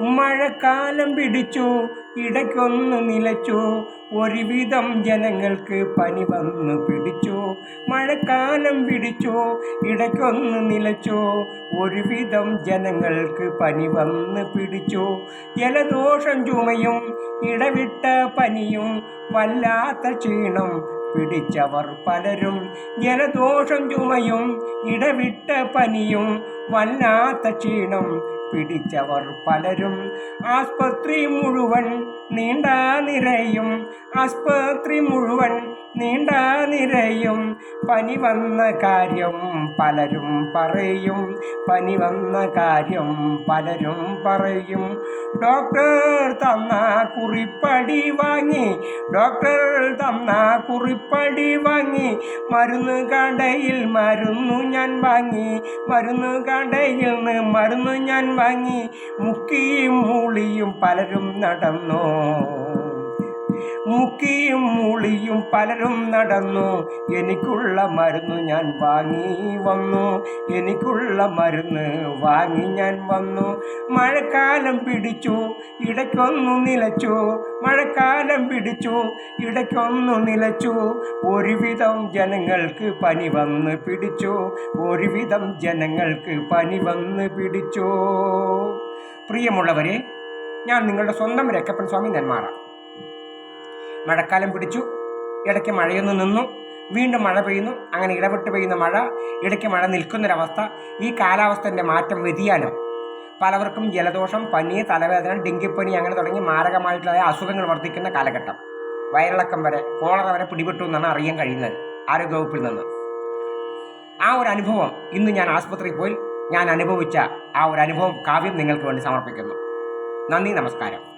മഴക്കാലം പിടിച്ചു ഇടയ്ക്കൊന്നു നിലച്ചു. ഒരുവിധം ജനങ്ങൾക്ക് പനി വന്നു പിടിച്ചു. മഴക്കാലം പിടിച്ചു ഇടയ്ക്കൊന്നു നിലച്ചു. ഒരുവിധം ജനങ്ങൾക്ക് പനി വന്നു പിടിച്ചു. ജലദോഷം ചുമയും ഇടവിട്ട പനിയും വല്ലാത്ത ക്ഷീണം പിടിച്ചവർ പലരും. ജലദോഷം ചുമയും ഇടവിട്ട പനിയും വല്ലാത്ത ക്ഷീണം പിടിച്ചവർ പലരും ആസ്പത്രി മുഴുവൻ നീണ്ട നിരയും ആസ്പത്രി മുഴുവൻ നീണ്ട നിരയും. പനി വന്ന കാര്യം പലരും പറയും പനി വന്ന കാര്യം പലരും പറയും. ഡോക്ടർ തന്ന കുറിപ്പടി വാങ്ങി ഡോക്ടർ തന്ന കുറിപ്പടി വാങ്ങി. മരുന്ന് കടയിൽ മരുന്നു ഞാൻ വാങ്ങി മരുന്ന് കടയിൽ നിന്ന് മരുന്ന് ഞാൻ വാങ്ങി മുക്കിയും മൂളിയും പലരും നടന്നു? മുക്കിയും മൂളിയും പലരും നടന്നു. എനിക്കുള്ള മരുന്ന് ഞാൻ വാങ്ങി വന്നു. എനിക്കുള്ള മരുന്ന് വാങ്ങി ഞാൻ വന്നു. മഴക്കാലം പിടിച്ചു ഇടയ്ക്കൊന്നു നിലച്ചു. മഴക്കാലം പിടിച്ചു ഇടയ്ക്കൊന്നു നിലച്ചു. ഒരുവിധം ജനങ്ങൾക്ക് പനി വന്ന് പിടിച്ചു. ഒരുവിധം ജനങ്ങൾക്ക് പനി വന്ന് പിടിച്ചു. പ്രിയമുള്ളവരെ ഞാൻ നിങ്ങളുടെ സ്വന്തം രക്കപ്പൻ സ്വാമി നെന്മാറ. മഴക്കാലം പിടിച്ചു. ഇടയ്ക്ക് മഴയൊന്ന് നിന്നു. വീണ്ടും മഴ പെയ്യുന്നു. അങ്ങനെ ഇടപെട്ട് പെയ്യുന്ന മഴ ഇടയ്ക്ക് മഴ നിൽക്കുന്നൊരവസ്ഥ ഈ കാലാവസ്ഥന്റെ മാറ്റം വ്യതിയാനം. പലവർക്കും ജലദോഷം പനി തലവേദന ഡെങ്കിപ്പനി അങ്ങനെ തുടങ്ങി മാരകമായിട്ടുള്ള അസുഖങ്ങൾ വർദ്ധിക്കുന്ന കാലഘട്ടം. വയറിളക്കം വരെ കോളറ വരെ പിടിപെട്ടു എന്നാണ് അറിയാൻ കഴിയുന്നത് ആരോഗ്യവകുപ്പിൽ നിന്ന്. ആ ഒരു അനുഭവം ഇന്ന് ഞാൻ ആസ്പത്രിയിൽ പോയി ഞാൻ അനുഭവിച്ച ആ ഒരു അനുഭവം കാവ്യം നിങ്ങൾക്ക് വേണ്ടി സമർപ്പിക്കുന്നു. നന്ദി നമസ്കാരം.